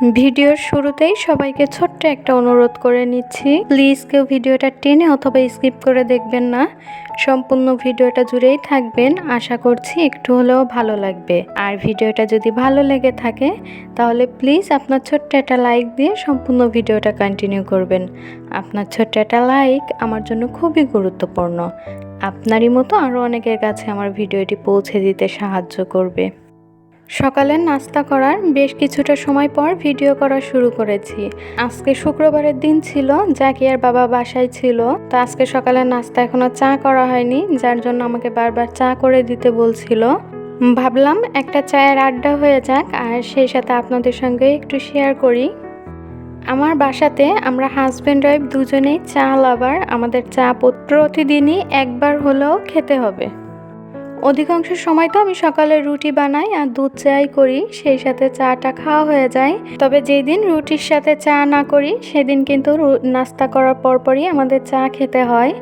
ভিডিওর শুরুতেই সবাইকে ছোট্ট একটা অনুরোধ করে নিচ্ছি প্লিজ কেউ ভিডিওটা টেনে অথবা স্কিপ করে দেখবেন না। সম্পূর্ণ ভিডিওটা জুড়েই থাকবেন। আশা করছি একটু হলেও ভালো লাগবে। আর ভিডিওটা যদি ভালো লেগে থাকে, তাহলে প্লিজ আপনার ছোট্ট একটা লাইক দিয়ে সম্পূর্ণ ভিডিওটা কন্টিনিউ করবেন। আপনার ছোট্ট একটা লাইক আমার জন্য খুবই গুরুত্বপূর্ণ। আপনারই মতো আরও অনেকের কাছে আমার ভিডিওটি পৌঁছে দিতে সাহায্য করবে। সকালে নাস্তা করার বেশ কিছুটা সময় পর ভিডিও করা শুরু করেছি। আজকে শুক্রবারের দিন ছিল জাকিয়ার বাবা বাসায় ছিল, তো আজকে সকালে নাস্তা এখনও চা করা হয়নি, যার জন্য আমাকে বারবার চা করে দিতে বলছিল। ভাবলাম একটা চায়ের আড্ডা হয়ে যাক, আর সেই সাথে আপনাদের সঙ্গে একটু শেয়ার করি। আমার বাসাতে আমরা হাজব্যান্ড ওয়াইফ দুজনেই চা লাভার আমাদের চা প্রতিদিনই একবার হলেও খেতে হবে। অধিকাংশ সময় তো আমি সকালে রুটি বানাই আর দুধ চাই করি, সেই সাথে চাটা খাওয়া হয়ে যায়। তবে যেই দিন রুটির সাথে চা না করি, সেদিন কিন্তু নাস্তা করার পরপরই আমাদের চা খেতে হয়।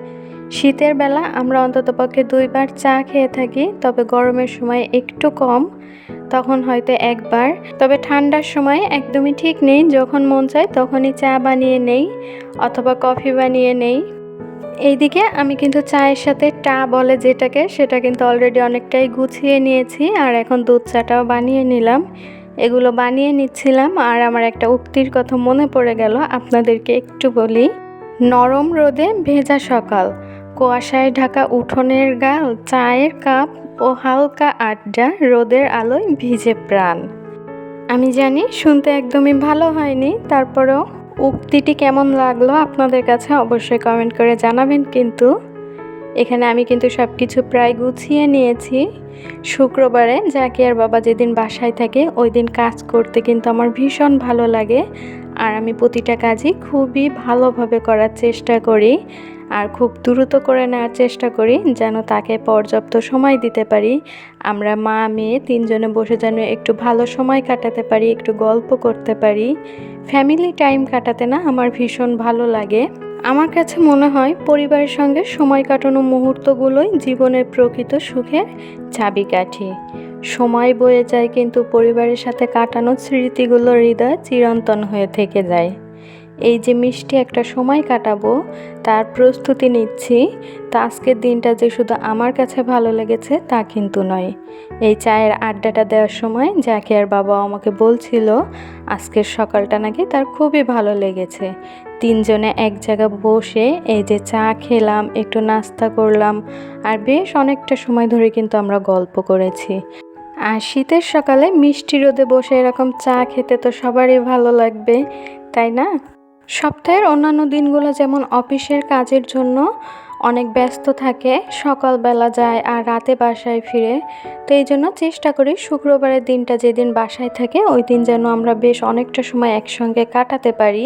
শীতের বেলা আমরা অন্ততপক্ষে দুইবার চা খেয়ে থাকি, তবে গরমের সময় একটু কম, তখন হয়তো একবার। তবে ঠান্ডার সময় একদমই ঠিক নেই, যখন মন চায় তখনই চা বানিয়ে নেই, অথবা কফি বানিয়ে নেই। এইদিকে আমি কিন্তু চায়ের সাথে টা বলে যেটাকে, সেটা কিন্তু অলরেডি অনেকটাই গুছিয়ে নিয়েছি আর এখন দুধ চাটাও বানিয়ে নিলাম। এগুলো বানিয়ে নিচ্ছিলাম আর আমার একটা উক্তির কথা মনে পড়ে গেল, আপনাদেরকে একটু বলি। নরম রোদে ভেজা সকাল, কুয়াশায় ঢাকা উঠোনের গাল, চায়ের কাপ ও হালকা আড্ডা, রোদের আলোয় ভিজে প্রাণ। আমি জানি শুনতে একদমই ভালো হয়নি, তারপরেও উক্তিটি কেমন লাগল আপনাদের কাছে অবশ্যই কমেন্ট করে জানাবেন কিন্তু। এখানে আমি কিন্তু সব কিছু প্রায় গুছিয়ে নিয়েছি। শুক্রবারে জাকিয়ার বাবা যেদিন বাসায় থাকে, ওই দিন কাজ করতে কিন্তু আমার ভীষণ ভালো লাগে। আর আমি প্রতিটা কাজই খুবই ভালোভাবে করার চেষ্টা করি। আর খুব দ্রুত করে নেওয়ার চেষ্টা করি যেন তাকে পর্যাপ্ত সময় দিতে পারি। আমরা মা, মেয়ে তিনজনে বসে যেন একটু ভালো সময় কাটাতে পারি, একটু গল্প করতে পারি। ফ্যামিলি টাইম কাটাতে না আমার ভীষণ ভালো লাগে। আমার কাছে মনে হয় পরিবারের সঙ্গে সময় কাটানো মুহূর্তগুলোই জীবনের প্রকৃত সুখের চাবিকাঠি। সময় বয়ে যায় কিন্তু পরিবারের সাথে কাটানো স্মৃতিগুলো হৃদয় চিরন্তন হয়ে থেকে যায়। এই যে মিষ্টি একটা সময় কাটাবো, তার প্রস্তুতি নিচ্ছি। তা আজকের দিনটা যে শুধু আমার কাছে ভালো লেগেছে, তা কিন্তু নয়। এই চায়ের আড্ডাটা দেওয়ার সময় যাকে আর বাবা আমাকে বলছিল, আজকের সকালটা নাকি তার খুবই ভালো লেগেছে। তিনজনে এক জায়গায় বসে এই যে চা খেলাম, একটু নাস্তা করলাম, আর বেশ অনেকটা সময় ধরে কিন্তু আমরা গল্প করেছি। আর শীতের সকালে মিষ্টি রোদে বসে এরকম চা খেতে তো সবারই ভালো লাগবে, তাই না? সপ্তাহের অন্যান্য দিনগুলো যেমন অফিসের কাজের জন্য অনেক ব্যস্ত থাকে, সকালবেলা যায় আর রাতে বাসায় ফিরে। তো এই জন্য চেষ্টা করি শুক্রবারের দিনটা যেদিন বাসায় থাকে, ওই দিন যেন আমরা বেশ অনেকটা সময় একসঙ্গে কাটাতে পারি।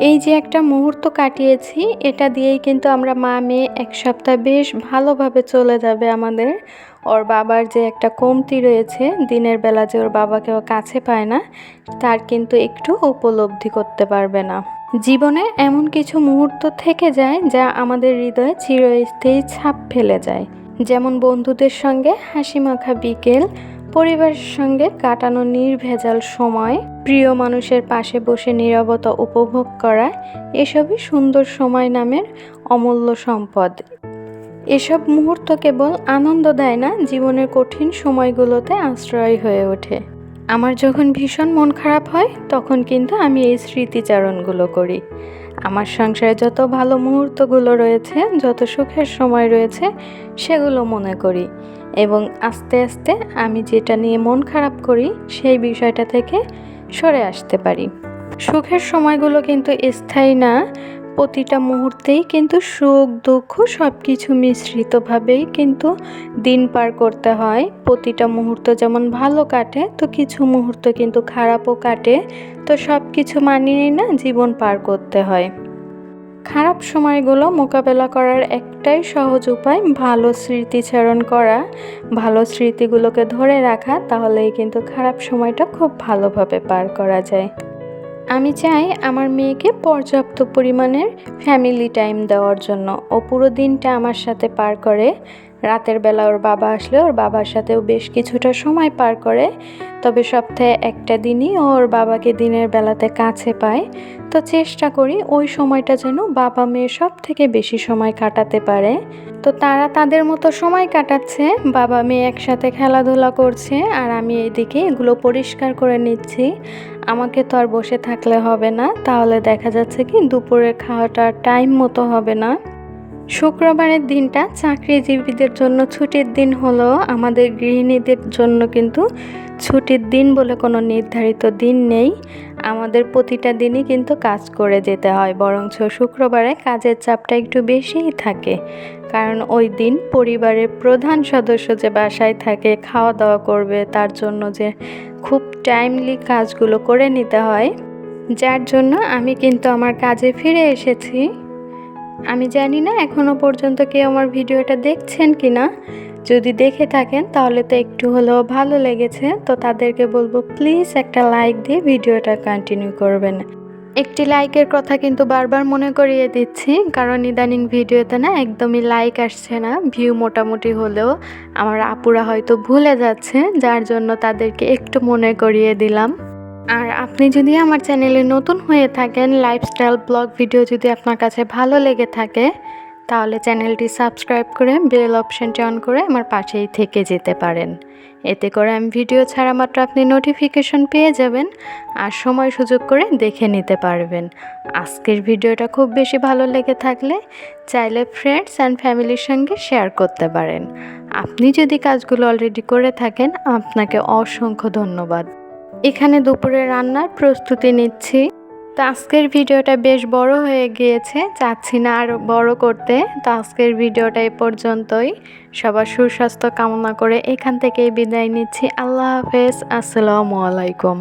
এই যে একটা মুহূর্ত কাটিয়েছি, এটা দিয়েই কিন্তু আমরা মা মেয়ে এক সপ্তাহ বেশ ভালোভাবে চলে যাবে আমাদের। ওর বাবার যে একটা কমতি রয়েছে, দিনের বেলা যে ওর বাবাকে ও কাছে পায় না, তার কিন্তু একটু উপলব্ধি করতে পারবে না। জীবনে এমন কিছু মুহূর্ত থেকে যায় যা আমাদের হৃদয়ে চিরস্থায়ী ছাপ ফেলে যায়। যেমন বন্ধুদের সঙ্গে হাসি মাখা বিকেল পরিবারের সঙ্গে কাটানো নির্ভেজাল সময়, প্রিয় মানুষের পাশে বসে নিরবতা উপভোগ করা, এসবই সুন্দর সময় নামের অমূল্য সম্পদ। এসব মুহূর্ত কেবল আনন্দ দেয় না, জীবনের কঠিন সময়গুলোতে আশ্রয় হয়ে ওঠে। আমার যখন ভীষণ মন খারাপ হয়, তখন কিন্তু আমি এই স্মৃতিচারণগুলো করি। আমার সংসারে যত ভালো মুহূর্তগুলো রয়েছে, যত সুখের সময় রয়েছে, সেগুলো মনে করি। এবং আস্তে আস্তে আমি যেটা নিয়ে মন খারাপ করি, সেই বিষয়টা থেকে সরে আসতে পারি। সুখের সময়গুলো কিন্তু স্থায়ী না প্রতিটা মুহূর্তেই কিন্তু সুখ, দুঃখ সব কিছু মিশ্রিতভাবেই কিন্তু দিন পার করতে হয়। প্রতিটা মুহূর্ত যেমন ভালো কাটে, তো কিছু মুহূর্ত কিন্তু খারাপও কাটে। তো সব কিছু মানিয়েই না জীবন পার করতে হয়। খারাপ সময়গুলো মোকাবেলা করার একটাই সহজ উপায় ভালো স্মৃতিচারণ করা। ভালো স্মৃতিগুলোকে ধরে রাখা, তাহলেই কিন্তু খারাপ সময়টা খুব ভালোভাবে পার করা যায়। আমি চাই আমার মেয়েকে পর্যাপ্ত পরিমাণের ফ্যামিলি টাইম দেওয়ার জন্য ও পুরো দিনটা আমার সাথে পার করে। রাতের বেলা ওর বাবা আসলে ওর বাবার সাথেও বেশ কিছুটা সময় পার করে। তবে সপ্তাহে একটা দিনই ওর বাবাকে দিনের বেলাতে কাছে পায়। তো চেষ্টা করি ওই সময়টা যেন বাবা মেয়ে সব থেকে বেশি সময় কাটাতে পারে। তো তারা তাদের মতো সময় কাটাচ্ছে, বাবা মেয়ে একসাথে খেলাধুলা করছে, আর আমি এইদিকে এগুলো পরিষ্কার করে নিচ্ছি। আমাকে তো আর বসে থাকলে হবে না, তাহলে দেখা যাচ্ছে কি দুপুরের খাওয়াটা টাইম মতো হবে না। শুক্রবারের দিনটা চাকরিজীবীদের জন্য ছুটির দিন হলেও আমাদের গৃহিণীদের জন্য কিন্তু ছুটির দিন বলে কোনো নির্ধারিত দিন নেই। আমাদের প্রতিটা দিনই কিন্তু কাজ করে যেতে হয়, বরঞ্চ শুক্রবারে কাজের চাপটা একটু বেশিই থাকে। কারণ ওই দিন পরিবারের প্রধান সদস্য যে বাসায় থাকে খাওয়া দাওয়া করবে, তার জন্য যে খুব টাইমলি কাজগুলো করে নিতে হয়, যার জন্য আমি কিন্তু আমার কাজে ফিরে এসেছি। আমি জানি না এখনও পর্যন্ত কেউ আমার ভিডিওটা দেখছেন কি না যদি দেখে থাকেন, তাহলে তো একটু হলেও ভালো লেগেছে। তো তাদেরকে বলব প্লিজ একটা লাইক দিয়ে ভিডিওটা কন্টিনিউ করবেন। একটি লাইকের কথা কিন্তু বারবার মনে করিয়ে দিচ্ছি, কারণ ইদানিং ভিডিওতে না একদমই লাইক আসছে না ভিউ মোটামুটি হলেও। আমার আপুরা হয়তো ভুলে যাচ্ছে, যার জন্য তাদেরকে একটু মনে করিয়ে দিলাম। আর আপনি যদি আমার চ্যানেলে নতুন হয়ে থাকেন লাইফস্টাইল ব্লগ ভিডিও যদি আপনার কাছে ভালো লেগে থাকে, তাহলে চ্যানেলটি সাবস্ক্রাইব করে বেল অপশানটি অন করে আমার পাশেই থেকে যেতে পারেন। এতে করে আমি ভিডিও ছাড়া মাত্র আপনি নোটিফিকেশন পেয়ে যাবেন আর সময় সুযোগ করে দেখে নিতে পারবেন। আজকের ভিডিওটা খুব বেশি ভালো লেগে থাকলে চাইলে ফ্রেন্ডস অ্যান্ড ফ্যামিলির সঙ্গে শেয়ার করতে পারেন। আপনি যদি কাজগুলো অলরেডি করে থাকেন, আপনাকে অসংখ্য ধন্যবাদ। এখানে দুপুরে রান্নার প্রস্তুতি নিচ্ছি। তো আজকের ভিডিওটা বেশ বড় হয়ে গিয়েছে, চাচ্ছি না আর বড় করতে। তো আজকের ভিডিওটা এ পর্যন্তই। সবার সুস্বাস্থ্য কামনা করে এখান থেকেই বিদায় নিচ্ছি। আল্লাহ হাফেজ, আসসালামু আলাইকুম।